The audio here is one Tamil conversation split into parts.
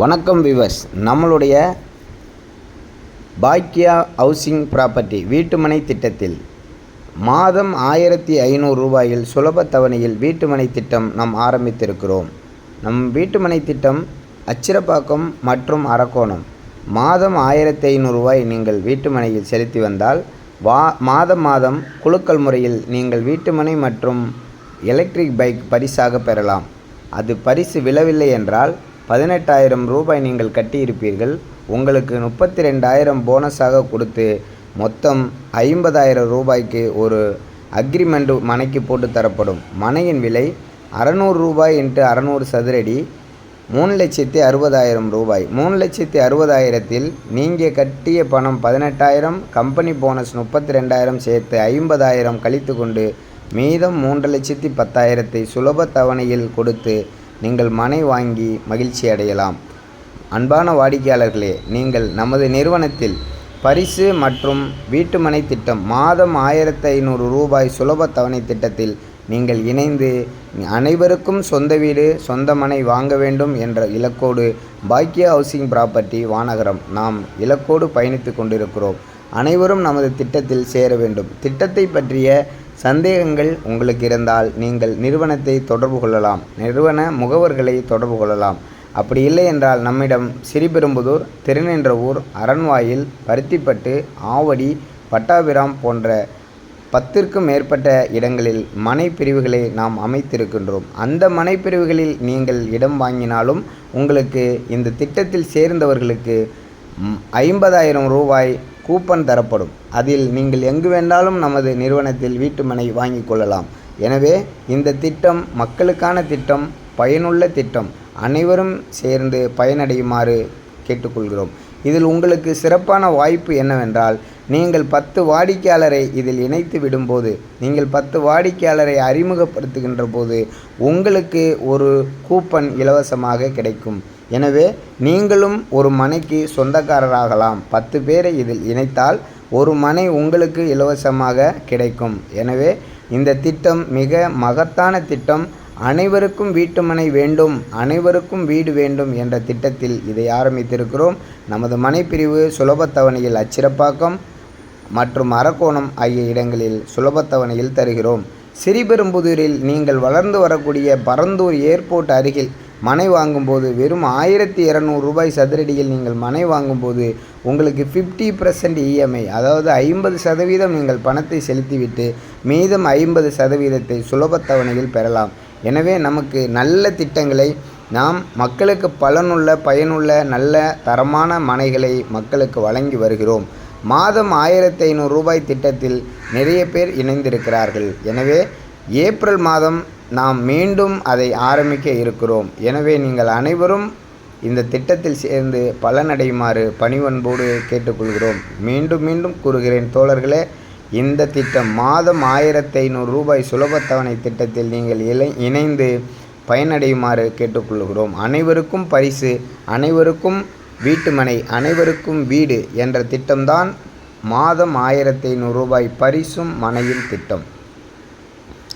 வணக்கம் விவர்ஸ் நம்மளுடைய பாக்கியா ஹவுசிங் ப்ராப்பர்ட்டி வீட்டுமனை திட்டத்தில் மாதம் ஆயிரத்தி ஐநூறு ரூபாயில் சுலப தவணையில் வீட்டுமனை திட்டம் நாம் ஆரம்பித்திருக்கிறோம். நம் வீட்டுமனை திட்டம் அச்சிரப்பாக்கம் மற்றும் அரக்கோணம். மாதம் ஆயிரத்தி ஐநூறு ரூபாய் நீங்கள் வீட்டுமனையில் செலுத்தி வந்தால் வா மாதம் மாதம் குலுக்கல் முறையில் நீங்கள் வீட்டுமனை மற்றும் எலக்ட்ரிக் பைக் பரிசாக பெறலாம். அது பரிசு விழவில்லை என்றால் பதினெட்டாயிரம் ரூபாய் நீங்கள் கட்டியிருப்பீர்கள். உங்களுக்கு முப்பத்தி ரெண்டாயிரம் போனஸாக கொடுத்து மொத்தம் ஐம்பதாயிரம் ரூபாய்க்கு ஒரு அக்ரிமெண்ட் மனைக்கு போட்டு தரப்படும். மனையின் விலை அறநூறு ரூபாய் இன்ட்டு அறநூறு சதுரடி மூணு லட்சத்தி அறுபதாயிரம் ரூபாய். மூணு லட்சத்தி அறுபதாயிரத்தில் நீங்கள் கட்டிய பணம் பதினெட்டாயிரம் கம்பெனி போனஸ் முப்பத்தி ரெண்டாயிரம் சேர்த்து ஐம்பதாயிரம் கழித்து கொண்டு மீதம் மூன்று லட்சத்தி பத்தாயிரத்தை சுலப தவணையில் கொடுத்து நீங்கள் மனை வாங்கி மகிழ்ச்சி அடையலாம். அன்பான வாடிக்கையாளர்களே நீங்கள் நமது நிறுவனத்தில் பரிசு மற்றும் வீட்டுமனை திட்டம் மாதம் ஆயிரத்தி ஐநூறு ரூபாய் சுலப தவணை திட்டத்தில் நீங்கள் இணைந்து அனைவருக்கும் சொந்த வீடு சொந்த மனை வாங்க வேண்டும் என்ற இலக்கோடு பாக்கிய ஹவுசிங் ப்ராப்பர்ட்டி வானகரம் நாம் இலக்கோடு பயணித்து கொண்டிருக்கிறோம். அனைவரும் நமது திட்டத்தில் சேர வேண்டும். திட்டத்தை பற்றிய சந்தேகங்கள் உங்களுக்கு இருந்தால் நீங்கள் நிறுவனத்தை தொடர்பு கொள்ளலாம். நிறுவன முகவர்களை தொடர்பு கொள்ளலாம். அப்படி இல்லை என்றால் நம்மிடம் சிறிபெரும்புதூர் திருநின்றவூர் அரண்வாயில் பருத்திப்பட்டு ஆவடி பட்டாபிராம் போன்ற பத்திற்கும் மேற்பட்ட இடங்களில் மனை பிரிவுகளை நாம் அமைத்திருக்கின்றோம். அந்த மனை பிரிவுகளில் நீங்கள் இடம் வாங்கினாலும் உங்களுக்கு இந்த திட்டத்தில் சேர்ந்தவர்களுக்கு ஐம்பதாயிரம் ரூபாய் கூப்பன் தரப்படும். அதில் நீங்கள் எங்கு வேண்டாலும் நமது நிறுவனத்தில் வீட்டுமனை வாங்கி வாங்கிக் கொள்ளலாம். எனவே இந்த திட்டம் மக்களுக்கான திட்டம் பயனுள்ள திட்டம். அனைவரும் சேர்ந்து பயனடையுமாறு கேட்டுக்கொள்கிறோம். இதில் உங்களுக்கு சிறப்பான வாய்ப்பு என்னவென்றால் நீங்கள் பத்து வாடிக்கையாளரை இதில் இணைத்து விடும்போது நீங்கள் பத்து வாடிக்கையாளரை அறிமுகப்படுத்துகின்ற போது உங்களுக்கு ஒரு கூப்பன் இலவசமாக கிடைக்கும். எனவே நீங்களும் ஒரு மனைக்கு சொந்தக்காரராகலாம். பத்து பேரை இதில் இணைத்தால் ஒரு மனை உங்களுக்கு இலவசமாக கிடைக்கும். எனவே இந்த திட்டம் மிக மகத்தான திட்டம். அனைவருக்கும் வீட்டுமனை வேண்டும். அனைவருக்கும் வீடு வேண்டும் என்ற திட்டத்தில் இதை ஆரம்பித்திருக்கிறோம். நமது மனைப்பிரிவு சுலபத்தவணையில் அச்சிறப்பாக்கம் மற்றும் அரக்கோணம் ஆகிய இடங்களில் சுலபத்தவணையில் தருகிறோம். சிறிபெரும்புதூரில் நீங்கள் வளர்ந்து வரக்கூடிய பரந்தூர் ஏர்போர்ட் அருகில் மனை வாங்கும்போது வெறும் ஆயிரத்தி இரநூறு ரூபாய் சதுரடியில் நீங்கள் மனை வாங்கும்போது உங்களுக்கு ஃபிஃப்டி பர்சன்ட் இஎம்ஐ அதாவது ஐம்பது சதவீதம் நீங்கள் பணத்தை செலுத்திவிட்டு மீதம் ஐம்பது சதவீதத்தை சுலபத்தவணையில் பெறலாம். எனவே நமக்கு நல்ல திட்டங்களை நாம் மக்களுக்கு பலனுள்ள பயனுள்ள நல்ல தரமான மனைகளை மக்களுக்கு வழங்கி வருகிறோம். மாதம் ஆயிரத்தி ஐநூறு ரூபாய் திட்டத்தில் நிறைய பேர் இணைந்திருக்கிறார்கள். எனவே ஏப்ரல் மாதம் நாம் மீண்டும் அதை ஆரம்பிக்க இருக்கிறோம். எனவே நீங்கள் அனைவரும் இந்த திட்டத்தில் சேர்ந்து பலனடையுமாறு பணிவன்போடு கேட்டுக்கொள்கிறோம். மீண்டும் மீண்டும் கூறுகிறேன் தோழர்களே இந்த திட்டம் மாதம் ஆயிரத்தி ஐநூறு ரூபாய் சுலபத்தவணை திட்டத்தில் நீங்கள் இலை இணைந்து பயனடையுமாறு கேட்டுக்கொள்கிறோம். அனைவருக்கும் பரிசு அனைவருக்கும் வீட்டுமனை அனைவருக்கும் வீடு என்ற திட்டம்தான் மாதம் ஆயிரத்தி ஐநூறு ரூபாய் பரிசும் மனையும் திட்டம்.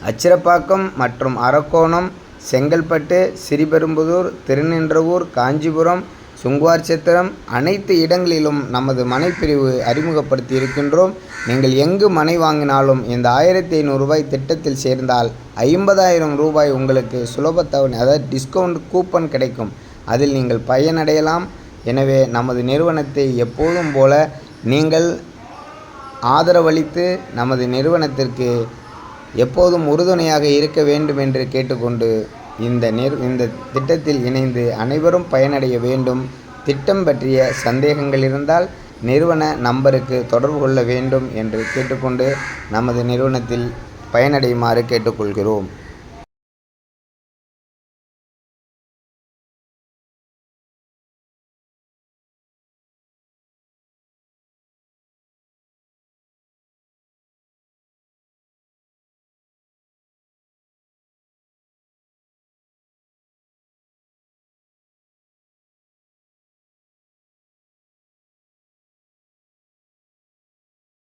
அச்சிரப்பாக்கம் மற்றும் அரக்கோணம் செங்கல்பட்டு சிறிபெரும்புதூர் திருநின்றவூர் காஞ்சிபுரம் சுங்குவார்சத்திரம் அனைத்து இடங்களிலும் நமது மனைப்பிரிவு அறிமுகப்படுத்தி இருக்கின்றோம் நீங்கள் எங்கு மனை வாங்கினாலும் இந்த ஆயிரத்தி ஐநூறு ரூபாய் திட்டத்தில் சேர்ந்தால் ஐம்பதாயிரம் ரூபாய் உங்களுக்கு சுலபத்தவணை அதாவது டிஸ்கவுண்ட் கூப்பன் கிடைக்கும். அதில் நீங்கள் பயனடையலாம். எனவே நமது நிறுவனத்தை எப்போதும் போல நீங்கள் ஆதரவளித்து நமது நிறுவனத்திற்கு எப்போதும் உறுதுணையாக இருக்க வேண்டும் என்று கேட்டுக்கொண்டு இந்த நிர் இந்த திட்டத்தில் இணைந்து அனைவரும் பயனடைய வேண்டும். திட்டம் பற்றிய சந்தேகங்கள் இருந்தால் நிறுவன நம்பருக்கு தொடர்பு கொள்ள வேண்டும் என்று கேட்டுக்கொண்டு நமது நிறுவனத்தில் பயனடையுமாறு கேட்டுக்கொள்கிறோம்.